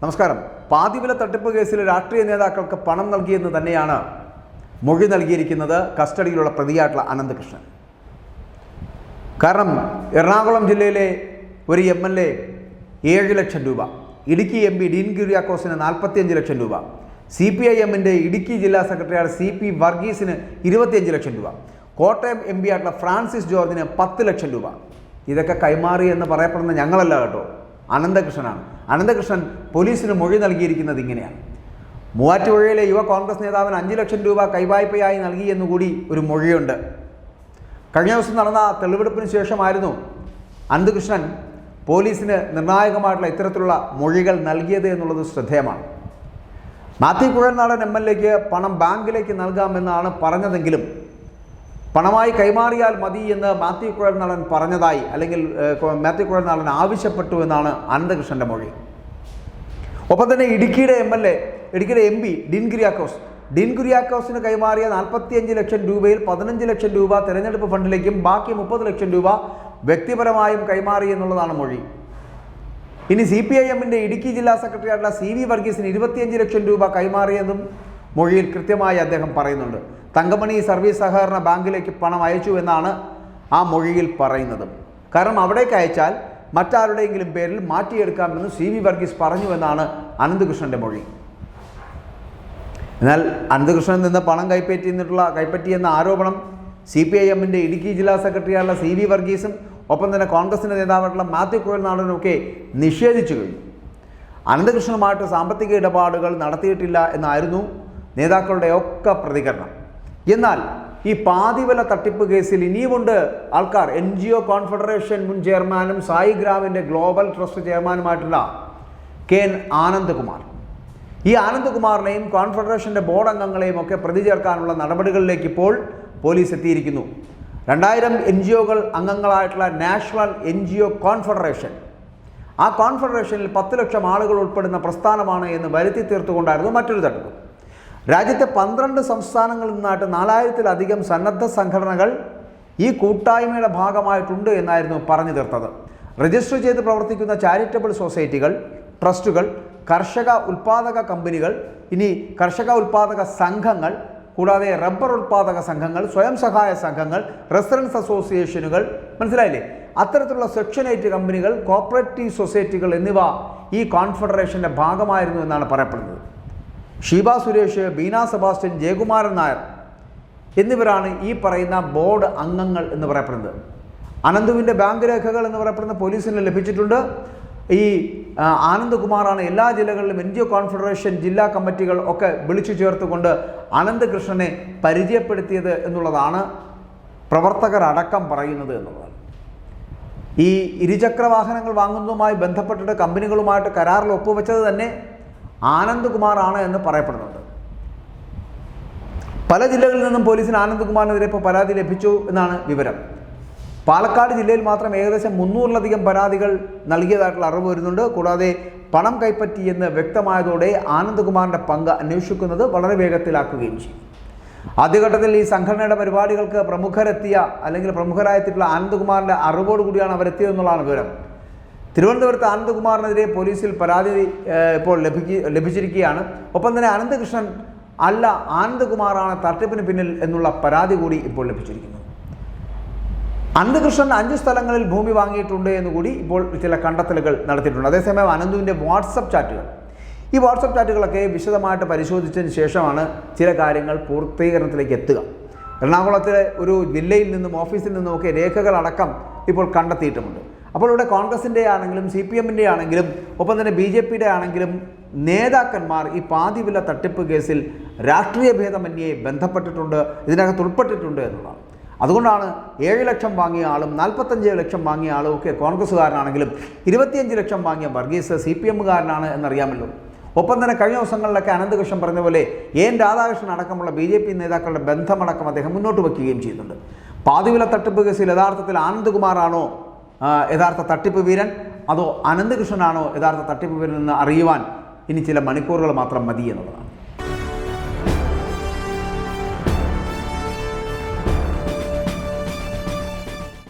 നമസ്കാരം. പാതിവില തട്ടിപ്പ് കേസിൽ രാഷ്ട്രീയ നേതാക്കൾക്ക് പണം നൽകിയെന്ന് തന്നെയാണ് മൊഴി നൽകിയിരിക്കുന്നത് കസ്റ്റഡിയിലുള്ള പ്രതിയായിട്ടുള്ള അനന്തകൃഷ്ണൻ. കാരണം എറണാകുളം ജില്ലയിലെ ഒരു എം എൽ എ ഏഴ് ലക്ഷം രൂപ ഇടുക്കി എം പി ഡീൻ കുര്യാക്കോസിന് നാൽപ്പത്തിയഞ്ച് ലക്ഷം രൂപ സി പി ഐ എമ്മിന്റെ ഇടുക്കി ജില്ലാ സെക്രട്ടറിയായ സി പി വർഗീസിന് ഇരുപത്തിയഞ്ച് ലക്ഷം രൂപ കോട്ടയം എം പി ആയിട്ടുള്ള ഫ്രാൻസിസ് ജോർജിന് പത്ത് ലക്ഷം രൂപ. ഇതൊക്കെ കൈമാറി എന്ന് പറയപ്പെടുന്ന ഞങ്ങളല്ല കേട്ടോ. അനന്തകൃഷ്ണനാണ്. അനന്തകൃഷ്ണൻ പോലീസിന് മൊഴി നൽകിയിരിക്കുന്നത് ഇങ്ങനെയാണ്. മൂവാറ്റുപുഴയിലെ യുവ കോൺഗ്രസ് നേതാവിന് അഞ്ച് ലക്ഷം രൂപ കൈവായ്പയായി നൽകി നൽകിയെന്നുകൂടി ഒരു മൊഴിയുണ്ട്. കഴിഞ്ഞ ദിവസം നടന്ന തെളിവെടുപ്പിന് ശേഷമായിരുന്നു അനന്തകൃഷ്ണൻ പോലീസിന് നിർണായകമായിട്ടുള്ള ഇത്തരത്തിലുള്ള മൊഴികൾ നൽകിയത് എന്നുള്ളത് ശ്രദ്ധേയമാണ്. മാത്യു കുഴൽനാടൻ എം എൽ എക്ക് പണം ബാങ്കിലേക്ക് നൽകാമെന്നാണ് പറഞ്ഞതെങ്കിലും പണമായി കൈമാറിയാൽ മതി എന്ന് മാത്യു കുഴൽനാടൻ പറഞ്ഞതായി അല്ലെങ്കിൽ മാത്യു കുഴൽനാടൻ ആവശ്യപ്പെട്ടു എന്നാണ് അനന്തകൃഷ്ണന്റെ മൊഴി. ഒപ്പം തന്നെ ഇടുക്കിയുടെ എം എൽ എ ഇടുക്കിയുടെ എം പി ഡിൻ കുര്യാക്കോസ്. ഡീൻ കുര്യാക്കോസിന് കൈമാറിയ നാൽപ്പത്തിയഞ്ച് ലക്ഷം രൂപയിൽ പതിനഞ്ച് ലക്ഷം രൂപ തെരഞ്ഞെടുപ്പ് ഫണ്ടിലേക്കും ബാക്കി മുപ്പത് ലക്ഷം രൂപ വ്യക്തിപരമായും കൈമാറി എന്നുള്ളതാണ് മൊഴി. ഇനി സി പി ഐ എമ്മിന്റെ ഇടുക്കി ജില്ലാ സെക്രട്ടറിയായിട്ടുള്ള സി വി വർഗീസിന് ഇരുപത്തിയഞ്ച് ലക്ഷം രൂപ കൈമാറിയെന്നും മൊഴിയിൽ കൃത്യമായി അദ്ദേഹം പറയുന്നുണ്ട്. തങ്കമണി സർവീസ് സഹകരണ ബാങ്കിലേക്ക് പണം അയച്ചു എന്നാണ് ആ മൊഴിയിൽ പറയുന്നത്. കാരണം അവിടേക്ക് അയച്ചാൽ മറ്റാരുടെയെങ്കിലും പേരിൽ മാറ്റിയെടുക്കാമെന്ന് സി വി വർഗീസ് പറഞ്ഞു എന്നാണ് അനന്തകൃഷ്ണന്റെ മൊഴി. എന്നാൽ അനന്തകൃഷ്ണൻ നിന്ന് പണം കൈപ്പറ്റി എന്നിട്ടുള്ള കൈപ്പറ്റിയെന്ന ആരോപണം സി പി ഐ എമ്മിന്റെ ഇടുക്കി ജില്ലാ സെക്രട്ടറിയായുള്ള സി വി വർഗീസും ഒപ്പം തന്നെ കോൺഗ്രസിന്റെ നേതാവായിട്ടുള്ള മാത്യു കോയൽ ഒക്കെ നിഷേധിച്ചു കഴിഞ്ഞു. അനന്തകൃഷ്ണനുമായിട്ട് സാമ്പത്തിക ഇടപാടുകൾ നടത്തിയിട്ടില്ല എന്നായിരുന്നു നേതാക്കളുടെ ഒക്കെ പ്രതികരണം. എന്നാൽ ഈ പാതിവല തട്ടിപ്പ് കേസിൽ ഇനിയുമുണ്ട്. ആൾക്കാർ എൻ ജി ഒ കോൺഫെഡറേഷൻ മുൻ ചെയർമാനും സായി ഗ്രാമിന്റെ ഗ്ലോബൽ ട്രസ്റ്റ് ചെയർമാനുമായിട്ടുള്ള കെ എൻ ആനന്ദകുമാർ. ഈ ആനന്ദകുമാറിനെയും കോൺഫെഡറേഷന്റെ ബോർഡ് അംഗങ്ങളെയും ഒക്കെ പ്രതി ചേർക്കാനുള്ള നടപടികളിലേക്ക് ഇപ്പോൾ പോലീസ് എത്തിയിരിക്കുന്നു. രണ്ടായിരം എൻ ജി ഒകൾ അംഗങ്ങളായിട്ടുള്ള national N G O confederation. ആ കോൺഫെഡറേഷനിൽ പത്ത് ലക്ഷം ആളുകൾ ഉൾപ്പെടുന്ന പ്രസ്ഥാനമാണ് എന്ന് വരുത്തി തീർത്തുകൊണ്ടായിരുന്നു മറ്റൊരു തട്ടിപ്പ്. രാജ്യത്തെ പന്ത്രണ്ട് സംസ്ഥാനങ്ങളിൽ നിന്നായിട്ട് നാലായിരത്തിലധികം സന്നദ്ധ സംഘടനകൾ ഈ കൂട്ടായ്മയുടെ ഭാഗമായിട്ടുണ്ട് എന്നായിരുന്നു പറഞ്ഞു തീർത്തത്. രജിസ്റ്റർ ചെയ്ത് പ്രവർത്തിക്കുന്ന ചാരിറ്റബിൾ സൊസൈറ്റികൾ ട്രസ്റ്റുകൾ കർഷക ഉൽപ്പാദക കമ്പനികൾ ഇനി കർഷക ഉൽപ്പാദക സംഘങ്ങൾ കൂടാതെ റബ്ബർ ഉൽപ്പാദക സംഘങ്ങൾ സ്വയം സഹായ സംഘങ്ങൾ റെസിഡൻസ് അസോസിയേഷനുകൾ മനസ്സിലായില്ലേ? അത്തരത്തിലുള്ള സെക്ഷനേറ്റ് കമ്പനികൾ കോപ്പറേറ്റീവ് സൊസൈറ്റികൾ എന്നിവ ഈ കോൺഫെഡറേഷന്റെ ഭാഗമായിരുന്നു എന്നാണ് പറയപ്പെടുന്നത്. ഷീബ സുരേഷ് ബീന സെബാസ്റ്റ്യൻ ജയകുമാരൻ നായർ എന്നിവരാണ് ഈ പറയുന്ന ബോർഡ് അംഗങ്ങൾ എന്ന് പറയപ്പെടുന്നത്. അനന്തുവിന്റെ ബാങ്ക് രേഖകൾ എന്ന് പറയപ്പെടുന്ന പോലീസിന് ലഭിച്ചിട്ടുണ്ട്. ഈ ആനന്ദ്കുമാറാണ് എല്ലാ ജില്ലകളിലും എൻ ജി ഒ കോൺഫെഡറേഷൻ ജില്ലാ കമ്മിറ്റികൾ ഒക്കെ വിളിച്ചു ചേർത്തുകൊണ്ട് അനന്തകൃഷ്ണനെ പരിചയപ്പെടുത്തിയത് എന്നുള്ളതാണ് പ്രവർത്തകരടക്കം പറയുന്നത് എന്നുള്ളതാണ്. ഈ ഇരുചക്ര വാഹനങ്ങൾ വാങ്ങുന്നതുമായി ബന്ധപ്പെട്ടിട്ട് കമ്പനികളുമായിട്ട് കരാറിൽ ഒപ്പുവെച്ചത് തന്നെ ആനന്ദ്കുമാറാണ് എന്ന് പറയപ്പെടുന്നുണ്ട്. പല ജില്ലകളിൽ നിന്നും പോലീസിന് ആനന്ദ്കുമാറിനെതിരെ ഇപ്പോൾ പരാതി ലഭിച്ചു എന്നാണ് വിവരം. പാലക്കാട് ജില്ലയിൽ മാത്രം ഏകദേശം മുന്നൂറിലധികം പരാതികൾ നൽകിയതായിട്ടുള്ള അറിവ് വരുന്നുണ്ട്. കൂടാതെ പണം കൈപ്പറ്റിയെന്ന് വ്യക്തമായതോടെ ആനന്ദ്കുമാറിന്റെ പങ്ക് അന്വേഷിക്കുന്നത് വളരെ വേഗത്തിലാക്കുകയും ചെയ്യും. ആദ്യഘട്ടത്തിൽ ഈ സംഘടനയുടെ പരിപാടികൾക്ക് പ്രമുഖരെത്തിയ അല്ലെങ്കിൽ പ്രമുഖരായെത്തിയിട്ടുള്ള ആനന്ദ്കുമാറിന്റെ അറിവോടുകൂടിയാണ് അവരെത്തിയതെന്നുള്ളതാണ് വിവരം. തിരുവനന്തപുരത്ത് ആനന്ദകുമാറിനെതിരെ പോലീസിൽ പരാതി ഇപ്പോൾ ലഭിച്ചിരിക്കുകയാണ്. ഒപ്പം തന്നെ അനന്തകൃഷ്ണൻ അല്ല ആനന്ദകുമാറാണ് തട്ടിപ്പിന് പിന്നിൽ എന്നുള്ള പരാതി കൂടി ഇപ്പോൾ ലഭിച്ചിരിക്കുന്നു. അനന്തകൃഷ്ണൻ അഞ്ച് സ്ഥലങ്ങളിൽ ഭൂമി വാങ്ങിയിട്ടുണ്ട് എന്ന് കൂടി ഇപ്പോൾ ചില കണ്ടെത്തലുകൾ നടത്തിയിട്ടുണ്ട്. അതേസമയം അനന്തുവിന്റെ വാട്സപ്പ് ചാറ്റുകൾ. ഈ വാട്സപ്പ് ചാറ്റുകളൊക്കെ വിശദമായിട്ട് പരിശോധിച്ചതിന് ശേഷമാണ് ചില കാര്യങ്ങൾ പൂർത്തീകരണത്തിലേക്ക് എത്തുക. എറണാകുളത്തിലെ ഒരു ജില്ലയിൽ നിന്നും ഓഫീസിൽ നിന്നുമൊക്കെ രേഖകളടക്കം ഇപ്പോൾ കണ്ടെത്തിയിട്ടുമുണ്ട്. അപ്പോൾ ഇവിടെ കോൺഗ്രസിന്റെ ആണെങ്കിലും സി പി എമ്മിന്റെ ആണെങ്കിലും ഒപ്പം തന്നെ ബി ജെ പിയുടെ ആണെങ്കിലും നേതാക്കന്മാർ ഈ പാതിവില തട്ടിപ്പ് കേസിൽ രാഷ്ട്രീയ ഭേദമന്യേ ബന്ധപ്പെട്ടിട്ടുണ്ട് ഇതിനകത്ത് ഉൾപ്പെട്ടിട്ടുണ്ട് എന്നുള്ളതാണ്. അതുകൊണ്ടാണ് ഏഴ് ലക്ഷം വാങ്ങിയ ആളും നാൽപ്പത്തഞ്ച് ലക്ഷം വാങ്ങിയ ആളും ഒക്കെ കോൺഗ്രസ്സുകാരനാണെങ്കിലും ഇരുപത്തിയഞ്ച് ലക്ഷം വാങ്ങിയ വർഗീസ് സി പി എമ്മുകാരനാണ് എന്നറിയാമല്ലോ. ഒപ്പം തന്നെ കഴിഞ്ഞ ദിവസങ്ങളിലൊക്കെ അനന്തകൃഷ്ണൻ പറഞ്ഞ പോലെ എൻ രാധാകൃഷ്ണൻ അടക്കമുള്ള ബി ജെ പി നേതാക്കളുടെ ബന്ധമടക്കം അദ്ദേഹം മുന്നോട്ട് വയ്ക്കുകയും ചെയ്യുന്നുണ്ട്. പാതിവില തട്ടിപ്പ് കേസിൽ യഥാർത്ഥത്തിൽ ആനന്ദ്കുമാറാണോ യഥാർത്ഥ തട്ടിപ്പ് വീരൻ അതോ അനന്തകൃഷ്ണനാണോ യഥാർത്ഥ തട്ടിപ്പ് വീരൻ എന്ന് അറിയുവാൻ ഇനി ചില മണിക്കൂറുകൾ മാത്രം മതി എന്നുള്ളതാണ്.